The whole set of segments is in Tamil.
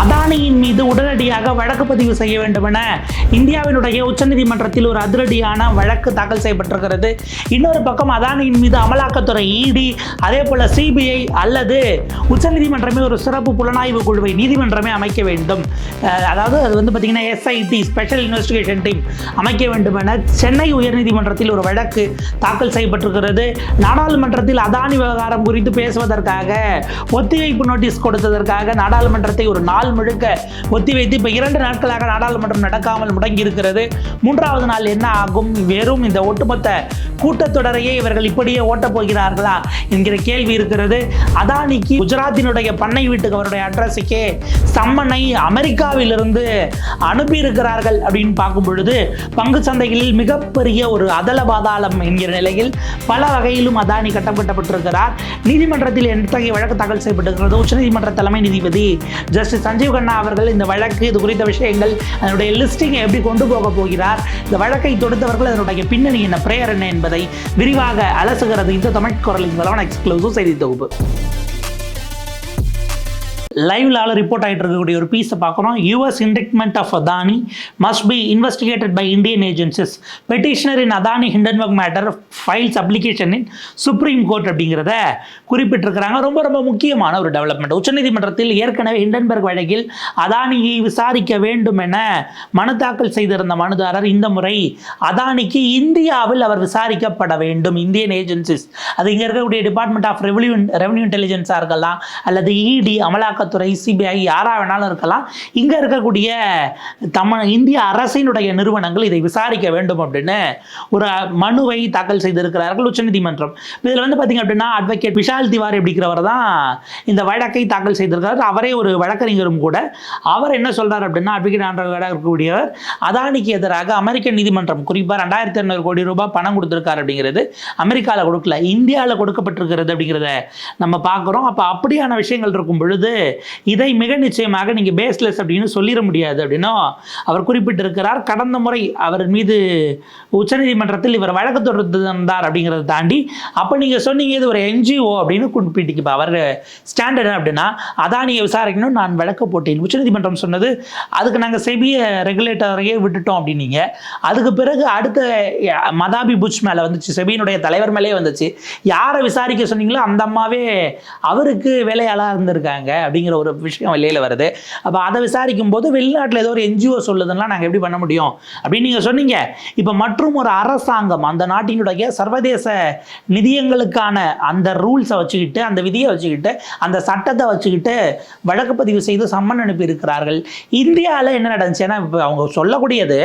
அதானியின் மீது உடனடியாக வழக்கு பதிவு செய்ய வேண்டும் என இந்தியாவினுடைய உச்சநீதிமன்றத்தில் ஒரு அதிரடியான வழக்கு தாக்கல் செய்யப்பட்டிருக்கிறது. இன்னொரு பக்கம் அதானியின் மீது அமலாக்கத்துறை இடி அதே போல சிபிஐ அல்லது உச்சநீதிமன்றமே ஒரு சிறப்பு புலனாய்வு குழுவை நீதிமன்றமே அமைக்க வேண்டும். அதாவது அது வந்து பார்த்தீங்கன்னா எஸ்ஐடி ஸ்பெஷல் இன்வெஸ்டிகேஷன் டீம் அமைக்க வேண்டும் என சென்னை உயர்நீதிமன்றத்தில் ஒரு வழக்கு தாக்கல் செய்யப்பட்டிருக்கிறது. நாடாளுமன்றத்தில் அதானி விவகாரம் குறித்து பேசுவதற்காக ஒத்திவைப்பு நோட்டீஸ் கொடுத்ததற்காக நாடாளுமன்றத்தை ஒரு நாள் நாள் முழுக்க ஒத்திவைத்து இப்போ இரண்டு நாட்களாக நாடாளுமன்றம் நடக்காமல் முடங்கி இருக்கிறது மூன்றாவது நாள் என்ன ஆகும்? வெறும் இந்த ஒட்டுமொத்த கூட்டத்தொடரையே இவர்கள் இப்படியே ஓட்டப் போகிறார்களா என்கிற கேள்வி இருக்கிறது. அதானிக்கு குஜராத்தினுடைய பண்ணை வீட்டுக்கு அவருடைய அட்ரஸுக்கே சம்மனை அமெரிக்காவிலிருந்து அனுப்பியிருக்கிறார்கள் அப்படின்னு பார்க்கும் பொழுது பங்கு சந்தைகளில் மிகப்பெரிய ஒரு அதல பாதாளம் என்கிற நிலையில் பல வகையிலும் அதானி கட்டப்பட்டப்பட்டிருக்கிறார். நீதிமன்றத்தில் எத்தகைய வழக்கு தாக்கல் செய்யப்பட்டிருக்கிறது உச்சநீதிமன்ற தலைமை நீதிபதி ஜஸ்டிஸ் சஞ்சய் சஞ்சீவ் கண்ணா அவர்கள் இந்த வழக்கு இது குறித்த விஷயங்கள் அதனுடைய லிஸ்டிங்கை எப்படி கொண்டு போக போகிறார் இந்த வழக்கை தொடுத்தவர்கள் அதனுடைய பின்னணி என்ன பிரேயர் என்ன என்பதை விரிவாக அலசுகிறது இந்த தமிழ் குரலின் மூலம். எக்ஸ்க்ளூசிவ் செய்தி தொகுப்பு. லைவ்லால ரிப்போர்ட் ஆகிட்டு இருக்கக்கூடிய ஒரு பீஸை பார்க்குறோம். US indictment of Adani must be investigated by Indian agencies petitioner in Adani Hindenburg matter files application in Supreme Court அப்படிங்கிறத குறிப்பிட்டிருக்கிறாங்க. ரொம்ப ரொம்ப முக்கியமான ஒரு டெவலப்மெண்ட் உச்சநீதிமன்றத்தில் ஏற்கனவே ஹிண்டன்பர்க் வழக்கில் அதானியை விசாரிக்க வேண்டும் என மனு தாக்கல் செய்திருந்த மனுதாரர் இந்த முறை அதானிக்கு இந்தியாவில் அவர் விசாரிக்கப்பட வேண்டும். இந்தியன் ஏஜென்சிஸ் அது இங்கே இருக்கக்கூடிய டிபார்ட்மெண்ட் ஆஃப் ரெவன்யூ ரெவன்யூ இன்டெலிஜென்ஸாக இருக்கலாம் அல்லது இடி அமலாக்கத்துறை சிபிஐ யாராக வேணாலும் இருக்கலாம். இங்கே இருக்கக்கூடிய தமிழ் இந்திய அரசினுடைய நிறுவனங்கள் இதை விசாரிக்க வேண்டும் அப்படின்னு ஒரு மனுவை தாக்கல் செய்திருக்கிறார்கள் உச்சநீதிமன்றம் இதில் வந்து பார்த்தீங்க அப்படின்னா அட்வொகேட் விஷால் திவாரி அப்படிங்கிறவர் தான் இந்த வழக்கை தாக்கல் செய்திருக்கிறார். அவரே ஒரு வழக்கறிஞரும் கூட. அவர் என்ன சொல்கிறார் அப்படின்னா அட்வொகேட் ஆண்டவராக இருக்கக்கூடியவர் அதானிக்கு எதிராக அமெரிக்க நீதிமன்றம் குறிப்பாக ரெண்டாயிரத்தி ஐநூறு கோடி ரூபாய் பணம் கொடுத்துருக்காரு அப்படிங்கிறது அமெரிக்காவில் கொடுக்கல இந்தியாவில் கொடுக்கப்பட்டிருக்கிறது அப்படிங்கிறத நம்ம பார்க்குறோம் அப்போ அப்படியான விஷயங்கள் இருக்கும் பொழுது இதை மிக நிச்சயமாக நீங்கள் பேஸ்லெஸ் அப்படின்னு சொல்லிட முடியாது அப்படின்னும் அவர் குறிப்பிட்டிருக்கிறார் கடந்த முறை அவர் மீது உச்சநீதிமன்றத்தில் இவர் வழக்கு தொடர்ந்தார் அப்படிங்கிறத தாண்டி அப்போ நீங்கள் சொன்னீங்க இது ஒரு என்ஜிஓ அப்படின்னு குறிப்பிட்டு இப்போ அவர் ஸ்டாண்டர்ட் அப்படின்னா அதானியை விசாரிக்கணும் நான் வழக்கு போட்டேன். உச்சநீதிமன்றம் சொன்னது அதுக்கு நாங்கள் செபிய ரெகுலேட்டரையே விட்டுட்டோம் அப்படின்னீங்க. அதுக்கு பிறகு அடுத்த மதாபி புஷ் மேலே வந்துச்சு செபியினுடைய தலைவர் மேலே வந்துச்சு. யாரை விசாரிக்க சொன்னீங்களோ அந்த அம்மாவே அவருக்கு வேலையாளாக இருந்திருக்காங்க அப்படிங்கிற ஒரு விஷயம் வெளியில் வருது. அப்போ அதை விசாரிக்கும் போது வெளிநாட்டில் ஏதோ ஒரு என்ஜிஓ சொல்லுதுன்னா நாங்கள் எப்படி பண்ண முடியும்? அப்படின்னு நீங்கள் சொன்னீங்க. இப்போ மற்றும் ஒரு அரசாங்கம் அந்த நாட்டினுடைய சர்வதேச நிதியங்களுக்கான அந்த ரூல்ஸை வச்சுக்கிட்டு அந்த விதியை வச்சுக்கிட்டு அந்த சட்டத்தை வச்சுக்கிட்டு வழக்கு பதிவு செய்து சம்மன் அனுப்பி இருக்கிறார்கள். இந்தியாவில் என்ன நடந்துச்சு? ஏன்னா இப்போ அவங்க சொல்லக்கூடியது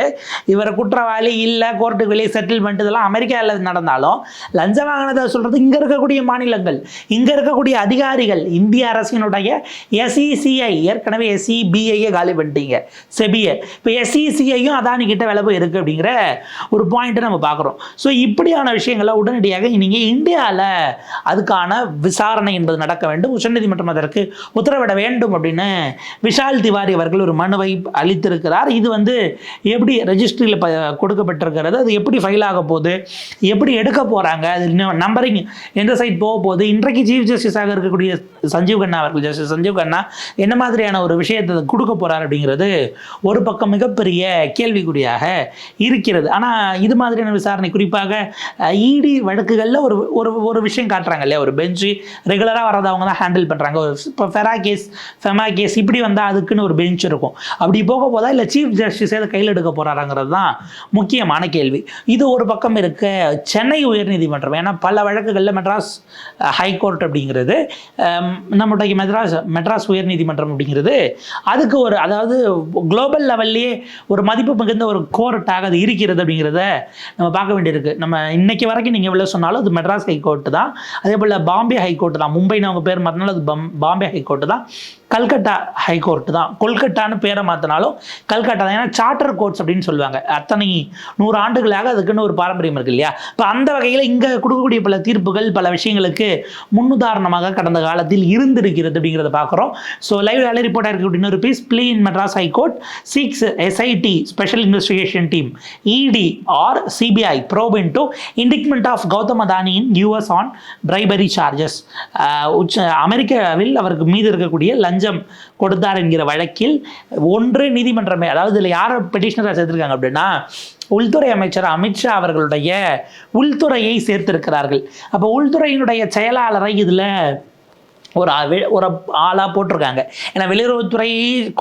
இவர் குற்றவாளி இல்லை கோர்ட்டுக்கு வெளியே செட்டில்மெண்ட் இதெல்லாம் அமெரிக்காவில் நடந்தாலும் லஞ்சம் வாங்கினதை சொல்கிறது இங்கே இருக்கக்கூடிய மாநிலங்கள் இங்கே இருக்கக்கூடிய அதிகாரிகள் இந்திய அரசினுடைய எஸ்இசிஐ ஏற்கனவே எஸ்இபிஐயை காலி பண்ணிட்டீங்க. செபியை. இப்போ எஸ்இசிஐயும் அதானி கிட்ட விலை போய் இருக்குது அப்படிங்கிற ஒரு பாயிண்ட்டை நம்ம பார்க்குறோம். ஸோ இப்படியான விஷயங்களை உடனடியாக நீங்கள் இந்தியாவில் அதுக்கான விசாரணை என்பது நடக்க வேண்டும். உச்சநீதிமன்றம் அதற்கு உத்தரவிட வேண்டும் அப்படின்னு விஷால் திவாரி அவர்கள் ஒரு மனுவை அளித்திருக்கிறார். இது வந்து எப்படி ரெஜிஸ்ட்ரியில் ப கொடுக்கப்பட்டிருக்கிறது? அது எப்படி ஃபைல் ஆக போகுது? எப்படி எடுக்க போகிறாங்க அது நம்பரிங் எந்த சைட் போக போகுது? இன்றைக்கு சீஃப் ஜஸ்டிஸாக இருக்கக்கூடிய சஞ்சீவ் கண்ணா அவர்கள் ஜஸ்டிஸ் சஞ்சீவ் கண்ணா என்ன மாதிரியான ஒரு விஷயத்தை கொடுக்க போகிறார் அப்படிங்கிறது ஒரு பக்கம் மிகப்பெரிய கேள்விக்குறியாக இருக்கிறது. ஆனால் இது மாதிரியான விசாரணை குறிப்பாக இடி வழக்குகளில் ஒரு ஒரு ஒரு விஷயம் காட்டுறாங்க இல்லையா? ஒரு பெஞ்சு ரெகுலராக வரதவங்க தான் ஹேண்டில் பண்ணுறாங்க இப்போ ஃபெரா கேஸ் ஃபெமா கேஸ் இப்படி வந்தால் அதுக்குன்னு ஒரு பெஞ்ச் இருக்கும். அப்படி போக போதா இல்லை சீஃப் ஜஸ்டிஸ் அதை கையில் எடுக்க போகிறாராங்கிறது தான் முக்கியமான கேள்வி. இது ஒரு பக்கம் இருக்க சென்னை உயர்நீதிமன்றம் ஏன்னா பல வழக்குகளில் மெட்ராஸ் ஹைகோர்ட் அப்படிங்கிறது நம்முடைய மெட்ராஸ் மெட்ராஸ் உயர்நீதிமன்றம் அப்படிங்கிறது அதுக்கு ஒரு அதாவது குளோபல் லெவல்லையே ஒரு மதிப்பு மிகுந்த ஒரு கோர்ட்டாக அது இருக்கிறது அப்படிங்கிறத நம்ம பார்க்க வேண்டியிருக்கு. நம்ம இன்னைக்கு வரைக்கும் நீங்கள் எவ்வளோ சொன்னாலும் அது மெட்ராஸ் ஹைகோர்ட்டு தான். அதே போல் பாம்பே ஹைகோர்ட்டு தான். மும்பைன்னு அவங்க பேர் மாற்றினாலும் அது பம் பாம்பே ஹைகோர்ட்டு தான். கல்கட்டா ஹைகோர்ட் தான். கொல்கட்டான்னு பேரை மாற்றினாலும் கல்கட்டா தான். ஏன்னா சார்ட்டர் கோர்ட்ஸ் அப்படின்னு சொல்லுவாங்க. அத்தனை நூறு ஆண்டுகளாக அதுக்குன்னு ஒரு பாரம்பரியம் இருக்கு இல்லையா? இப்போ அந்த வகையில் இங்கே கொடுக்கக்கூடிய பல தீர்ப்புகள் பல விஷயங்களுக்கு முன்னுதாரணமாக கடந்த காலத்தில் இருந்திருக்கிறது அப்படிங்கிறத பார்க்குறோம். ஸோ லைவ் வேலை ரிப்போர்ட்டாக இருக்கக்கூடிய இன்னொரு piece play in Madras high court seeks SIT special investigation team ED or CBI probe into indictment of Gautam அதானியின் US on bribery charges உச்ச அமெரிக்காவில் அவருக்கு மீது இருக்கக்கூடிய லஞ்ச லஞ்சம் கொடுத்தார் என்கிற வழக்கில் ஒன்று நீதிமன்றமே அதாவது இதில் யாரை பெட்டிஷனராக சேர்த்துருக்காங்க அப்படின்னா உள்துறை அமைச்சர் அமித்ஷா அவர்களுடைய உள்துறையை சேர்த்திருக்கிறார்கள். அப்போ உள்துறையினுடைய செயலாளரை இதில் ஒரு ஒரு ஆளாக போட்டிருக்காங்க. ஏன்னா வெளியுறவுத்துறை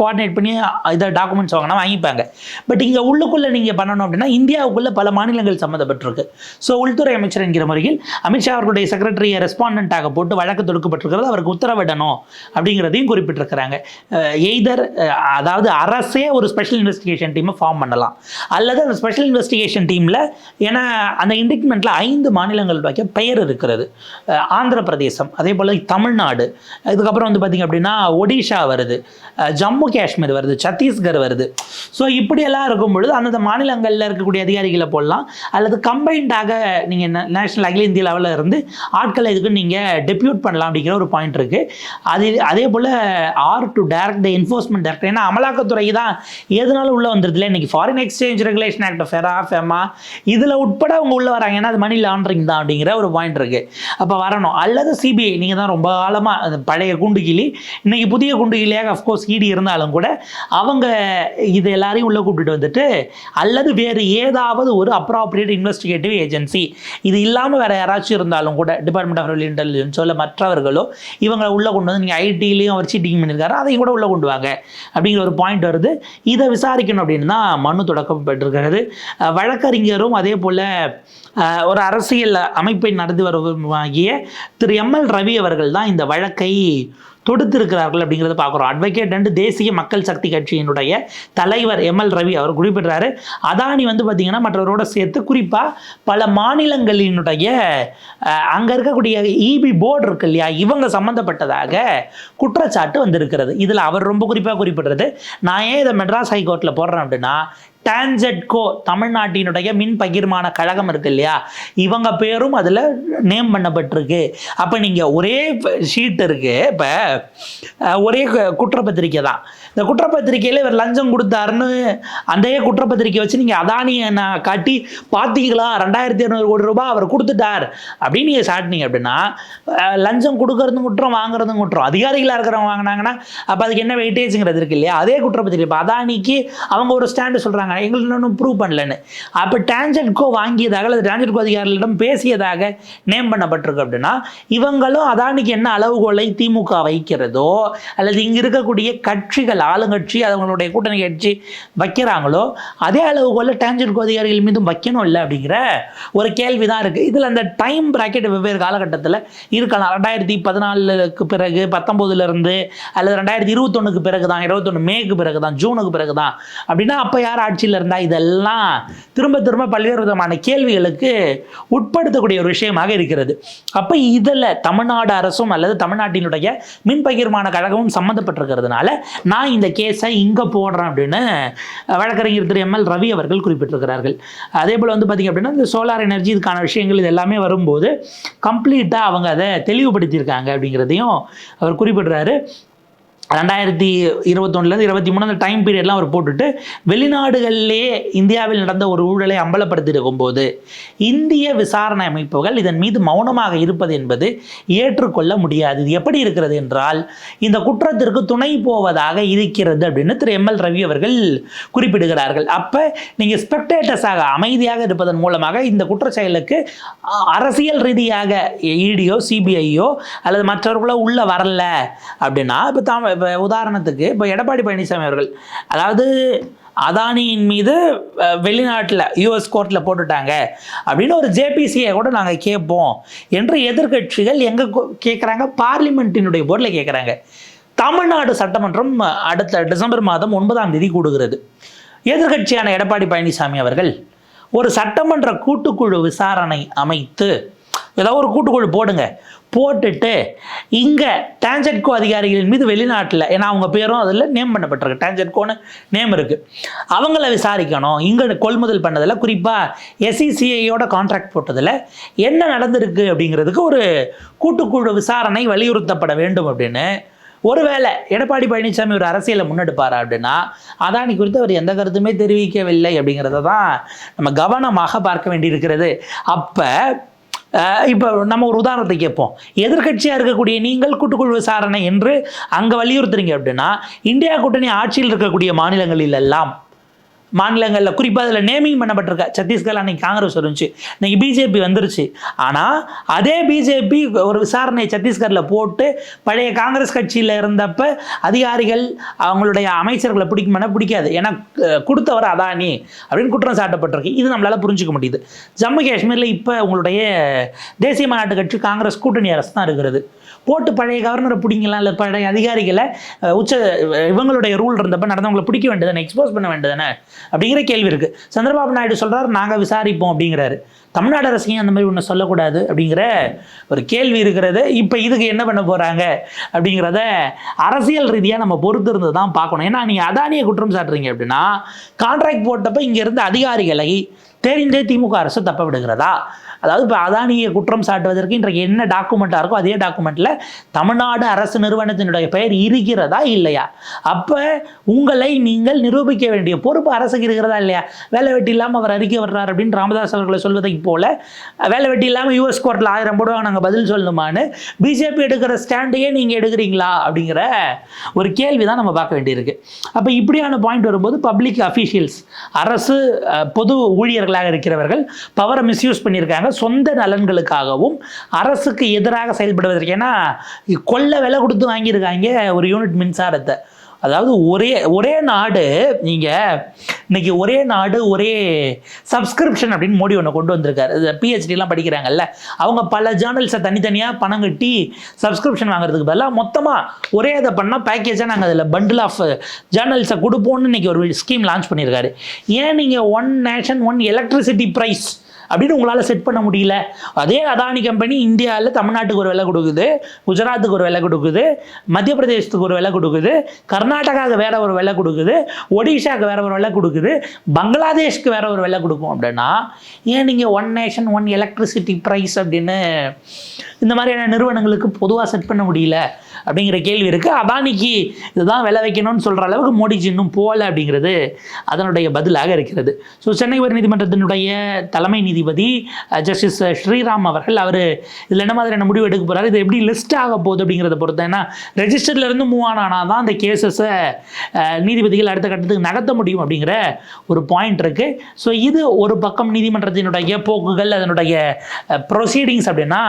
கோஆர்டினேட் பண்ணி இதை டாக்குமெண்ட்ஸ் வாங்கினா வாங்கிப்பாங்க. பட் இங்கே உள்ளுக்குள்ளே நீங்கள் பண்ணணும் அப்படின்னா இந்தியாவுக்குள்ளே பல மாநிலங்கள் சம்மந்தப்பட்டிருக்கு. ஸோ உள்துறை அமைச்சர் என்கிற முறையில் அமித்ஷா அவர்களுடைய செக்ரட்டரியை ரெஸ்பாண்டண்ட்டாக போட்டு வழக்கு தொடுக்கப்பட்டிருக்கிறது. அவருக்கு உத்தரவிடணும் அப்படிங்கிறதையும் குறிப்பிட்டிருக்கிறாங்க. எய்தர் அதாவது அரசே ஒரு ஸ்பெஷல் இன்வெஸ்டிகேஷன் டீமை ஃபார்ம் பண்ணலாம். அல்லது அந்த ஸ்பெஷல் இன்வெஸ்டிகேஷன் டீமில் ஏன்னா அந்த இண்டிக்மெண்ட்டில் ஐந்து மாநிலங்கள் வைக்க பெயர் இருக்கிறது. ஆந்திர பிரதேசம் அதே போல் தமிழ்நாடு இதுக்கப்புறம் வந்து பார்த்திங்க அப்படின்னா ஒடிஷா வருது. ஜம்மு காஷ்மீர் வருது. சத்தீஸ்கர் வருது. ஸோ இப்படியெல்லாம் இருக்கும் பொழுது அந்தந்த மாநிலங்களில் இருக்கக்கூடிய அதிகாரிகளை போடலாம். அல்லது கம்பைண்டாக நீங்கள் நேஷனல் அகில இந்திய லெவலில் இருந்து ஆட்களை இதுக்கு நீங்கள் டெப்யூட் பண்ணலாம் அப்படிங்கிற ஒரு பாயிண்ட் இருக்குது அது அதே போல் or to direct the enforcement director ஏன்னா அமலாக்கத்துறை தான் எதுனாலும் உள்ளே வந்துருதுல இன்றைக்கி foreign exchange regulation act FERA FEMA இதில் உட்பட அவங்க உள்ளே வராங்க. ஏன்னா அது மணி லாண்ட்ரிங் தான் அப்படிங்கிற ஒரு பாயிண்ட் இருக்குது அப்போ வரணும். அல்லது சிபிஐ நீங்கள் தான் ரொம்ப காலமாக அந்த பழைய குண்டுகிளி. இன்னைக்கு புதிய குண்டுகிளியாக அஃப்கோர்ஸ் ஈடி இருந்தாலும் கூட அவங்க இது எல்லாரையும் உள்ளே கூப்பிட்டுட்டு வந்துட்டு அல்லது வேறு ஏதாவது ஒரு அப்ராப்ரியேட் இன்வெஸ்டிகேட்டிவ் ஏஜென்சி இது இல்லாமல் வேறு யாராச்சும் இருந்தாலும் கூட டிபார்ட்மெண்ட் ஆஃப் ரூல் இன்டெலிஜென்ஸோ இல்லை மற்றவர்களோ இவங்களை உள்ளே கொண்டு வந்து நீங்கள் ஐடிலையும் அவர் சீட்டிங் பண்ணியிருக்காரு அதையும் கூட உள்ளே கொண்டு வாங்க. அப்படிங்கிற ஒரு பாயிண்ட் வருது. இதை விசாரிக்கணும் அப்படின்னு தான் மனு தொடக்கப்பட்டிருக்கிறது. பெற்றிருக்கிறது வழக்கறிஞரும் அதே போல் ஒரு அரசியல் அமைப்பை நடத்தி வருவாகிய திரு எம்எல் ரவி அவர்கள் தான் இந்த வழக்கை தொடுத்திருக்கிறார்கள் அப்படிங்கிறத பார்க்குறோம். அட்வொகேட் அண்டு தேசிய மக்கள் சக்தி கட்சியினுடைய தலைவர் எம்எல் ரவி அவர் குறிப்பிடுறாரு. அதானி வந்து பார்த்திங்கன்னா மற்றவரோட சேர்த்து குறிப்பாக பல மாநிலங்களினுடைய அங்கே இருக்கக்கூடிய இபி போர்டு இருக்கு இல்லையா? இவங்க சம்மந்தப்பட்டதாக குற்றச்சாட்டு வந்திருக்கிறது. இதில் அவர் ரொம்ப குறிப்பாக குறிப்பிடுறது. நான் ஏன் இதை மெட்ராஸ் ஹைகோர்ட்டில் போடுறேன் அப்படின்னா டான்ஜெட்கோ தமிழ்நாட்டினுடைய மின் பகிர்மான கழகம் இருக்கு இல்லையா? இவங்க பேரும் அதில் நேம் பண்ணப்பட்டிருக்கு. அப்போ நீங்கள் ஒரே ஷீட் இருக்கு. இப்போ ஒரே கு- குற்றப்பத்திரிக்கை தான். இந்த குற்றப்பத்திரிக்கையில் இவர் லஞ்சம் கொடுத்தாருன்னு அந்த குற்றப்பத்திரிக்கை வச்சு நீங்கள் அதானியை நான் காட்டி பார்த்தீங்களா? ரெண்டாயிரத்தி இரநூறு கோடி ரூபாய் அவர் கொடுத்துட்டார். அப்படின்னு நீங்கள் சாட்டினீங்க அப்படின்னா லஞ்சம் கொடுக்கறதும் குற்றம் வாங்குறதும் குற்றம். அதிகாரிகளாக இருக்கிறவங்க வாங்கினாங்கன்னா அப்போ அதுக்கு என்ன வெயிட்டேஜுங்கிறது இருக்கு இல்லையா? அதே குற்றப்பத்திரிக்கை இப்போ அதானிக்கு அவங்க ஒரு ஸ்டாண்டு சொல்கிறாங்க எங்களுக்கு இன்னும் ப்ரூவ் பண்ணலன்னு. அப்போ டான்ஜெட்கோ வாங்கியதாக அல்லது டான்ஜெட்கோ அதிகாரிகளிடம் பேசியதாக நேம் பண்ணப்பட்டிருக்கு அப்படின்னா இவங்களும் அதானிக்கு என்ன அளவுகோலை திமுக வைக்கிறதோ அல்லது இங்கே இருக்கக்கூடிய கட்சிகள் ஆளுங்கட்சி அவங்களுடைய கூட்டணி கட்சி வைக்கிறாங்களோ அதே அளவுக்குள்ள டான்ஜெட்கோ அதிகாரிகள் மீதும் வைக்கணும் இல்லை அப்படிங்கிற ஒரு கேள்வி தான் இருக்குது இதில் அந்த டைம் பிராக்கெட் வெவ்வேறு காலகட்டத்தில் இருக்கலாம். ரெண்டாயிரத்தி பதினாலுக்கு பிறகு பத்தொம்போதுலேருந்து அல்லது ரெண்டாயிரத்தி இருபத்தொன்னுக்கு பிறகு தான் இருபத்தொன்று மேக்கு பிறகு தான் ஜூனுக்கு பிறகு தான் அப்படின்னா அப்போ யார் ஆட்சியில் இருந்தால் இதெல்லாம் திரும்ப திரும்ப பல்வேறு விதமான கேள்விகளுக்கு உட்படுத்தக்கூடிய ஒரு விஷயமாக இருக்கிறது. அப்போ இதில் தமிழ்நாடு அரசும் அல்லது தமிழ்நாட்டினுடைய மின் பகிர்மான கழகமும் சம்மந்தப்பட்டிருக்கிறதுனால நான் இந்த கேஸை இங்கே போடுறேன் அப்படின்னு வழக்கறிஞர் திரு எம்எல் ரவி அவர்கள் குறிப்பிட்டிருக்கிறார்கள். அதே போல் வந்து பார்த்திங்க அப்படின்னா இந்த சோலார் எனர்ஜி இதுக்கான விஷயங்கள் இது எல்லாமே வரும்போது கம்ப்ளீட்டாக அவங்க அதை தெளிவுபடுத்தியிருக்காங்க அப்படிங்கிறதையும் அவர் குறிப்பிடுறாரு. ரெண்டாயிரத்தி இருபத்தொன்னுலேருந்து இருபத்தி மூணு அந்த டைம் பீரியட்லாம் அவர் போட்டுட்டு வெளிநாடுகளிலே இந்தியாவில் நடந்த ஒரு ஊழலை அம்பலப்படுத்தியிருக்கும் போது இந்திய விசாரணை அமைப்புகள் இதன் மீது மௌனமாக இருப்பது என்பது ஏற்றுக்கொள்ள முடியாது இது எப்படி இருக்கிறது என்றால் இந்த குற்றத்திற்கு துணை போவதாக இருக்கிறது அப்படின்னு திரு எம்எல் ரவி அவர்கள் குறிப்பிடுகிறார்கள் அப்போ நீங்கள் ஸ்பெக்டேட்டர்ஸாக அமைதியாக இருப்பதன் மூலமாக இந்த குற்ற செயலுக்கு அரசியல் ரீதியாக இடியோ சிபிஐயோ அல்லது மற்றவர்களோ உள்ளே வரல அப்படின்னா இப்போ தாம இப்போ உதாரணத்துக்கு இப்போ எடப்பாடி பழனிசாமி அவர்கள் அதாவது அதானியின் மீது வெளிநாட்டில் யூஎஸ் கோர்ட்டில் போட்டுட்டாங்க அப்படின்னு ஒரு ஜேபிசியை கூட நாங்கள் கேட்போம் என்று எதிர்க்கட்சிகள் எங்கே கேட்குறாங்க பார்லிமெண்ட்டினுடைய போர்டில் கேட்குறாங்க தமிழ்நாடு சட்டமன்றம் அடுத்த டிசம்பர் மாதம் ஒன்பதாம் தேதி கூடுகிறது. எதிர்க்கட்சியான எடப்பாடி பழனிசாமி அவர்கள் ஒரு சட்டமன்ற கூட்டுக்குழு விசாரணை அமைத்து ஏதாவது ஒரு கூட்டுக்குழு போடுங்க போட்டுட்டு இங்கே டான்ஜெட்கோ அதிகாரிகளின் மீது வெளிநாட்டில் ஏன்னா அவங்க பேரும் அதில் நேம் பண்ணப்பட்டிருக்கு. டான்ஜெட்கோன்னு நேம் இருக்குது அவங்கள விசாரிக்கணும். இங்கே கொள்முதல் பண்ணதில் குறிப்பாக எஸ்இசிஐயோட கான்ட்ராக்ட் போட்டதில் என்ன நடந்திருக்கு அப்படிங்கிறதுக்கு ஒரு கூட்டுக்குழு விசாரணை வலியுறுத்தப்பட வேண்டும் அப்படின்னு. ஒருவேளை எடப்பாடி பழனிசாமி ஒரு அரசியலை முன்னெடுப்பாரா அப்படின்னா அதானி குறித்து அவர் எந்த கருத்துமே தெரிவிக்கவில்லை அப்படிங்கிறத தான் நம்ம கவனமாக பார்க்க வேண்டியிருக்கிறது. அப்போ இப்போ நம்ம ஒரு உதாரணத்தை கேட்போம். எதிர்க்கட்சியாக இருக்கக்கூடிய நீங்கள் கூட்டுக்குழு விசாரணை என்று அங்கே வலியுறுத்துறீங்க அப்படின்னா இந்தியா கூட்டணி ஆட்சியில் இருக்கக்கூடிய மாநிலங்களில் எல்லாம் மாநிலங்களில் குறிப்பாக அதில் நேமிங் பண்ணப்பட்டிருக்க. சத்தீஸ்கர் அன்னைக்கு காங்கிரஸ் இருந்துச்சு. இன்னைக்கு பிஜேபி வந்துருச்சு. ஆனால் அதே பிஜேபி ஒரு விசாரணையை சத்தீஸ்கரில் போட்டு பழைய காங்கிரஸ் கட்சியில் இருந்தப்ப அதிகாரிகள் அவங்களுடைய அமைச்சர்களை பிடிக்குமானா பிடிக்காது. ஏன்னா கொடுத்தவர் அதானி அப்படின்னு குற்றம் சாட்டப்பட்டிருக்கு. இது நம்மளால் புரிஞ்சுக்க முடியுது. ஜம்மு காஷ்மீரில் இப்போ உங்களுடைய தேசிய மாநாட்டு கட்சி காங்கிரஸ் கூட்டணி அரசு தான் இருக்கிறது. போட்டு பழைய கவர்னரை பிடிங்கலாம் இல்லை பழைய அதிகாரிகளை உச்ச இவங்களுடைய ரூல் இருந்தப்ப நடந்தவங்களை பிடிக்க வேண்டியதானே எக்ஸ்போஸ் பண்ண வேண்டியதானே அப்படிங்கிற கேள்வி இருக்குது சந்திரபாபு நாயுடு சொல்கிறார் நாங்கள் விசாரிப்போம் அப்படிங்கிறாரு. தமிழ்நாடு அரசையும் அந்த மாதிரி ஒன்று சொல்லக்கூடாது அப்படிங்கிற ஒரு கேள்வி இருக்கிறது. இப்போ இதுக்கு என்ன பண்ண போகிறாங்க அப்படிங்கிறத அரசியல் ரீதியாக நம்ம பொறுத்து இருந்து தான் பார்க்கணும். ஏன்னா நீங்கள் அதானியை குற்றம் சாட்டுறீங்க அப்படின்னா கான்ட்ராக்ட் போட்டப்ப இங்கேருந்து அதிகாரிகளை தெரிந்தே திமுக அரசு தப்ப விடுகிறதா? அதாவது இப்போ அதானியை குற்றம் சாட்டுவதற்கு இன்றைக்கு என்ன டாக்குமெண்ட்டாக இருக்கோ அதே டாக்குமெண்ட்டில் தமிழ்நாடு அரசு நிறுவனத்தினுடைய பெயர் இருக்கிறதா இல்லையா? அப்போ உங்களை நீங்கள் நிரூபிக்க வேண்டிய பொறுப்பு அரசுக்கு இருக்கிறதா இல்லையா? வேலை வெட்டி இல்லாமல் அவர் அறிக்கை வர்றார் அப்படின்னு ராமதாஸ் அவர்களை சொல்வதைப் போல வேலை வெட்டி இல்லாமல் யூஎஸ் கோர்ட்டில் ஆயிரம் போடுவாங்க நாங்கள் பதில் சொல்லணுமான்னு பிஜேபி எடுக்கிற ஸ்டாண்டையே நீங்கள் எடுக்கிறீங்களா? அப்படிங்கிற ஒரு கேள்வி தான் நம்ம பார்க்க வேண்டியிருக்கு. அப்போ இப்படியான பாயிண்ட் வரும்போது பப்ளிக் அஃபீஷியல்ஸ் அரசு பொது ஊழியர்களாக இருக்கிறவர்கள் பவரை மிஸ்யூஸ் பண்ணியிருக்காங்க. சொந்த நலன்களுக்காகவும் அரசுக்கு எதிராக செயல்படுவதற்கு. ஏன்னா கொள்ள விலை கொடுத்து வாங்கியிருக்காங்க ஒரு யூனிட் மின்சாரத்தை. அதாவது ஒரே ஒரே நாடு நீங்கள் இன்றைக்கி ஒரே நாடு ஒரே சப்ஸ்கிரிப்ஷன் அப்படின்னு மோடி ஒன்று கொண்டு வந்திருக்காரு. இது பிஹெச்டிலாம் படிக்கிறாங்கல்ல. அவங்க பல ஜேர்னல்ஸை தனித்தனியாக பணம் கட்டி சப்ஸ்கிரிப்ஷன் வாங்குறதுக்கு பதிலாக மொத்தமாக ஒரே இதை பண்ணால் பேக்கேஜாக நாங்கள் அதில் பண்டில் ஆஃப் ஜேர்னல்ஸை கொடுப்போம்னு இன்னைக்கு ஒரு ஸ்கீம் லான்ச் பண்ணியிருக்காரு. ஏன் நீங்கள் one nation one electricity price அப்படின்னு உங்களால் செட் பண்ண முடியல. அதே அதானி கம்பெனி இந்தியாவில் தமிழ்நாட்டுக்கு ஒரு விலை கொடுக்குது குஜராத்துக்கு ஒரு விலை கொடுக்குது மத்திய பிரதேசத்துக்கு ஒரு விலை கொடுக்குது கர்நாடகாவுக்கு வேற ஒரு விலை கொடுக்குது ஒடிஷாவுக்கு வேற ஒரு விலை கொடுக்குது பங்களாதேஷ்க்கு வேற ஒரு விலை கொடுக்கும் அப்படின்னா ஏன் நீங்கள் one nation one electricity price அப்படின்னு இந்த மாதிரியான நிறுவனங்களுக்கு பொதுவாக செட் பண்ண முடியல? அப்படிங்கிற கேள்வி இருக்குது அதானிக்கு இதுதான் விலை வைக்கணும்னு சொல்கிற அளவுக்கு மோடிஜி இன்னும் போகலை அப்படிங்கிறது அதனுடைய பதிலாக இருக்கிறது. ஸோ சென்னை உயர்நீதிமன்றத்தினுடைய தலைமை நீதிபதி ஜஸ்டிஸ் ஸ்ரீராம் அவர்கள் அவர் இதில் என்ன மாதிரியான முடிவு எடுக்க போகிறாரு இது எப்படி லிஸ்ட் ஆக போகுது அப்படிங்கிறத பொறுத்த. ஏன்னா ரெஜிஸ்டர்லேருந்து மூவ் ஆனால் தான் அந்த கேசஸை நீதிபதிகள் அடுத்த கட்டத்துக்கு நகர்த்த முடியும் அப்படிங்கிற ஒரு பாயிண்ட் இருக்குது ஸோ இது ஒரு பக்கம் நீதிமன்றத்தினுடைய போக்குகள் அதனுடைய ப்ரொசீடிங்ஸ் அப்படின்னா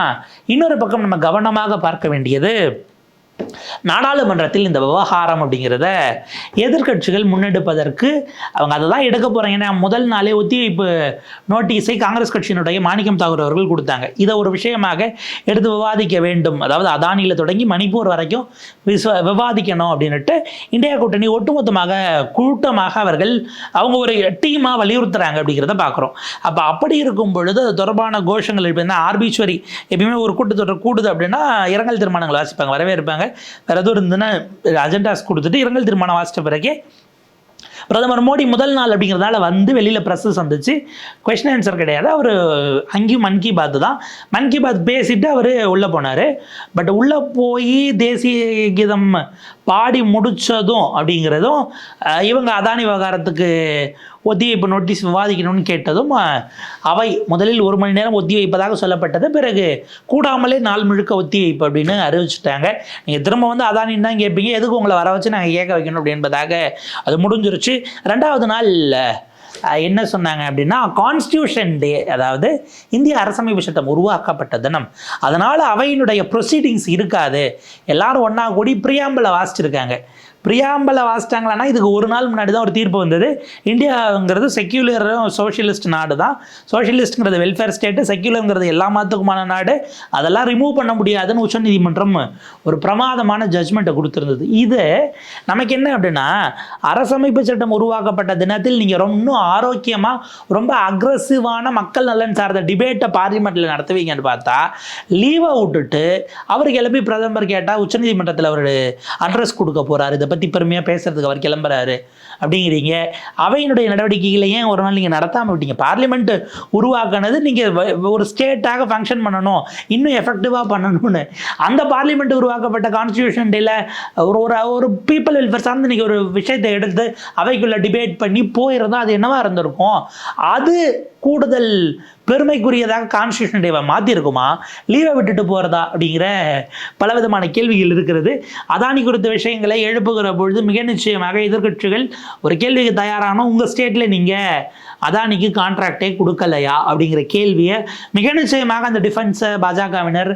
இன்னொரு பக்கம் நம்ம கவனமாக பார்க்க வேண்டியது நாடாளுமன்றத்தில் இந்த விவகாரம் அப்படிங்கிறத எதிர்க்கட்சிகள் முன்னெடுப்பதற்கு அவங்க அதை தான் எடுக்க போகிறாங்க ஏன்னா முதல் நாளே ஒத்திவைப்பு நோட்டீஸை காங்கிரஸ் கட்சியினுடைய மாணிக்கம் தாகூர் அவர்கள் கொடுத்தாங்க. இதை ஒரு விஷயமாக எடுத்து விவாதிக்க வேண்டும். அதாவது அதானியில் தொடங்கி மணிப்பூர் வரைக்கும் விஸ்வ விவாதிக்கணும் அப்படின்னுட்டு இந்தியா கூட்டணி ஒட்டுமொத்தமாக கூட்டமாக அவர்கள் அவங்க ஒரு டீமாக வலியுறுத்துறாங்க அப்படிங்கிறத பார்க்குறோம் அப்போ அப்படி இருக்கும் பொழுது அது தொடர்பான கோஷங்கள் இப்போ ஆர்பீஸ்வரி எப்பயுமே ஒரு கூட்டத்தொடர் கூடுது அப்படின்னா இரங்கல் தீர்மானங்கள் வாசிப்பாங்க வரவேற்பாங்க. வேறு எதுவும் இருந்ததுன்னா அஜெண்டாஸ் கொடுத்துட்டு இரங்கல் தீர்மானம் வாசித்த பிறகு பிரதமர் மோடி முதல் நாள் அப்படிங்கிறதால வந்து வெளியில் ப்ரெஸ்ஸு சந்திச்சு கொஷின் ஆன்சர் கிடையாது. அவர் அங்கேயும் மன் கி பாத் தான். மன் கி பாத் பேசிட்டு அவர் உள்ளே போனார். பட் உள்ளே போய் தேசிய கீதம் பாடி முடித்ததும் அப்படிங்கிறதும் அஹ், இவங்க அதானி விவகாரத்துக்கு ஒத்திவைப்பு நோட்டீஸ் விவாதிக்கணும்னு கேட்டதும் அவை முதலில் ஒரு மணி நேரம் ஒத்திவைப்பதாக சொல்லப்பட்டது. பிறகு கூடாமலே நாள் முழுக்க ஒத்திவைப்பு அப்படின்னு அறிவிச்சிட்டாங்க. நீங்கள் திரும்ப வந்து அதானின்னு தான் கேட்பீங்க. எதுக்கு உங்களை வர வச்சு நாங்கள் கேட்க வைக்கணும் அப்படின்பதாக அது முடிஞ்சிருச்சு. ரெண்டாவது நாள் என்ன சொன்னாங்க அப்படின்னா கான்ஸ்டியூஷன் டே அதாவது இந்திய அரசமைப்பு சட்டம் உருவாக்கப்பட்ட தினம். அதனால் அவையினுடைய ப்ரொசீடிங்ஸ் இருக்காது. எல்லாரும் ஒன்றா கூடி பிரியாம்பிளை வாசிச்சிருக்காங்க. பிரியாம்பலை வாசிட்டாங்களான்னா இதுக்கு ஒரு நாள் முன்னாடி தான் ஒரு தீர்ப்பு வந்தது. இந்தியாங்கிறது செக்யூலரும் சோஷியலிஸ்ட் நாடு தான் சோஷியலிஸ்ட்ங்கிறது வெல்ஃபேர் ஸ்டேட்டு செக்யூலருங்கிறது எல்லா மதத்துக்குமான நாடு. அதெல்லாம் ரிமூவ் பண்ண முடியாதுன்னு உச்சநீதிமன்றம் ஒரு பிரமாதமான ஜட்ஜ்மெண்ட்டை கொடுத்துருந்தது. இது நமக்கு என்ன அப்படின்னா அரசமைப்பு சட்டம் உருவாக்கப்பட்ட தினத்தில் நீங்கள் ரொம்ப ஆரோக்கியமாக ரொம்ப அக்ரஸிவான மக்கள் நலன் சார்ந்த டிபேட்டை பார்லிமெண்ட்டில் நடத்துவீங்கன்னு பார்த்தா லீவை விட்டுட்டு அவர் கிளம்பி பிரதமர் கேட்டால் உச்சநீதிமன்றத்தில் அவர் அட்ரஸ் கொடுக்க போகிறார் இதை பற்றி பெருமையாக பேசுகிறதுக்கு அவர் கிளம்புறாரு. அப்படிங்கிறீங்க. அவையினுடைய நடவடிக்கைகளை ஏன் ஒரு நாள் நீங்கள் நடத்தாமல் விட்டீங்க? பார்லிமெண்ட் உருவாக்குனது நீங்கள் ஒரு ஸ்டேட்டாக ஃபங்க்ஷன் பண்ணணும். இன்னும் எஃபெக்டிவாக பண்ணணும்னு. அந்த பார்லிமெண்ட் உருவாக்கப்பட்ட கான்ஸ்டியூஷன் டேல ஒரு ஒரு ஒரு பீப்புள் வெல்ஃபேர் சார்ந்து நீங்கள் ஒரு விஷயத்தை எடுத்து அவைக்குள்ளே டிபேட் பண்ணி போயிருந்தால் அது என்னவாக இருந்திருக்கும்? அது கூடுதல் பெருமைக்குரியதாக கான்ஸ்டியூஷன் டேவை மாற்றிருக்குமா லீவை விட்டுட்டு போகிறதா அப்படிங்கிற பலவிதமான கேள்விகள் இருக்கிறது. அதானி குறித்த விஷயங்களை எழுப்புகிற பொழுது மிக நிச்சயமாக எதிர்க்கட்சிகள் ஒரு கேள்விக்கு தயாரான உங்கள் ஸ்டேட்டில் நீங்கள் அதானிக்கு கான்ட்ராக்டே கொடுக்கலையா? அப்படிங்கிற கேள்வியை மிக நிச்சயமாக அந்த டிஃபென்ஸை பாஜகவினர்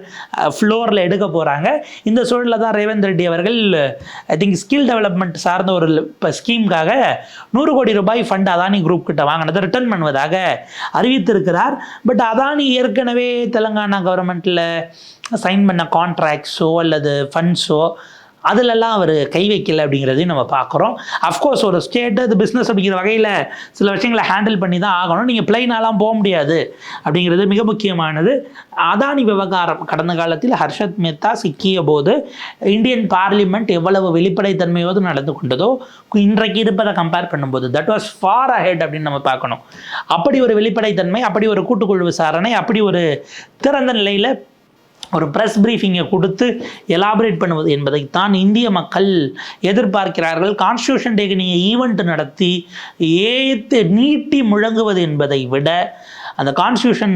ஃப்ளோரில் எடுக்க போகிறாங்க இந்த சூழலில் தான் ரேவந்த் ரெட்டி அவர்கள் ஐ திங்க் ஸ்கில் டெவலப்மெண்ட் சார்ந்த ஒரு இப்போ ஸ்கீமுக்காக நூறு கோடி ரூபாய் ஃபண்ட் அதானி குரூப் கிட்ட வாங்கினதை. ரிட்டர்ன் பண்ணுவதாக அறிவித்திருக்கிறார். பட் அதானி ஏற்கனவே தெலுங்கானா கவர்மெண்ட்டில் சைன் பண்ண கான்ட்ராக்ட்ஸோ அல்லது ஃபண்ட்ஸோ அதிலெல்லாம் அவர் கை வைக்கல அப்படிங்கிறதையும் நம்ம பார்க்குறோம் அஃப்கோர்ஸ் ஒரு ஸ்டேட்டு அது பிஸ்னஸ் அப்படிங்கிற வகையில் சில விஷயங்களை ஹேண்டில் பண்ணி தான் ஆகணும் நீங்கள் பிளைனாலாம் போக முடியாது அப்படிங்கிறது மிக முக்கியமானது. அதானி விவகாரம் கடந்த காலத்தில் ஹர்ஷத் மேத்தா சிக்கிய போது இந்தியன் பார்லிமெண்ட் எவ்வளவு வெளிப்படைத்தன்மையோடு நடந்து கொண்டதோ இன்றைக்கு இருப்பதை கம்பேர் பண்ணும்போது தட் வாஸ் ஃபார் அஹெட் அப்படின்னு நம்ம பார்க்கணும். அப்படி ஒரு வெளிப்படைத்தன்மை அப்படி ஒரு கூட்டுக்குழு விசாரணை அப்படி ஒரு திறந்த நிலையில் ஒரு ப்ரெஸ் பிரீஃபிங்கை கொடுத்து எலாபரேட் பண்ணுவது என்பதைத்தான் இந்திய மக்கள் எதிர்பார்க்கிறார்கள். கான்ஸ்டியூஷன் டேக்கு நீங்கள் ஈவெண்ட் நடத்தி ஏத்து நீட்டி முழங்குவது என்பதை விட அந்த கான்ஸ்டியூஷன்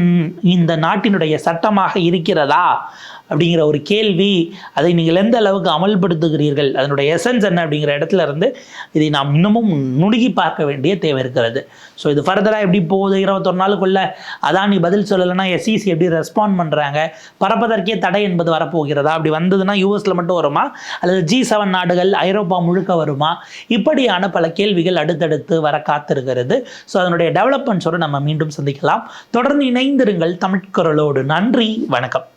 இந்த நாட்டினுடைய சட்டமாக இருக்கிறதா? அப்படிங்கிற ஒரு கேள்வி அதை நீங்கள் எந்த அளவுக்கு அமல்படுத்துகிறீர்கள் அதனுடைய எசன்ஸ் என்ன அப்படிங்கிற இடத்துல இருந்து இதை நாம் இன்னமும் நுணுகி பார்க்க வேண்டிய தேவை இருக்கிறது. ஸோ இது ஃபர்தராக எப்படி போகுது? இருபத்தொரு நாளுக்குள்ள நீ பதில் சொல்லலைன்னா எஸ்இசி எப்படி ரெஸ்பாண்ட் பண்ணுறாங்க பறப்பதற்கே தடை என்பது வரப்போகிறதா? அப்படி வந்ததுன்னா யூஎஸில் மட்டும் வருமா? அல்லது ஜி செவன் நாடுகள் ஐரோப்பா முழுக்க வருமா? இப்படியான பல கேள்விகள் அடுத்தடுத்து வர காத்திருக்கிறது. ஸோ அதனுடைய டெவலப்மெண்ட்ஸோடு நம்ம மீண்டும் சந்திக்கலாம். தொடர்ந்து இணைந்திருங்கள் தமிழ்குரலோடு. நன்றி வணக்கம்.